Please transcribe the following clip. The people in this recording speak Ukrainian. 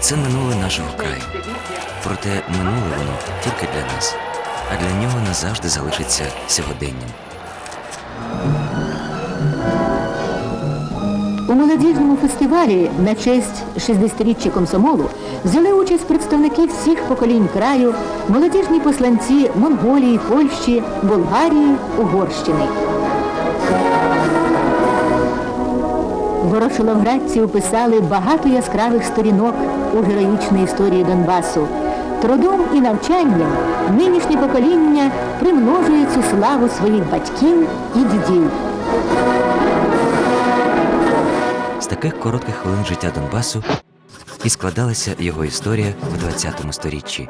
Це минуле нашого краю. Проте минуле воно тільки для нас, а для нього назавжди залишиться сьогоденням. У молодіжному фестивалі на честь 60-річчя комсомолу взяли участь представники всіх поколінь краю, молодіжні посланці Монголії, Польщі, Болгарії, Угорщини. Ворошиловградці описали багато яскравих сторінок у героїчній історії Донбасу. Трудом і навчанням нинішнє покоління примножує цю славу своїх батьків і дідів. З таких коротких хвилин життя Донбасу і складалася його історія в 20 сторіччі.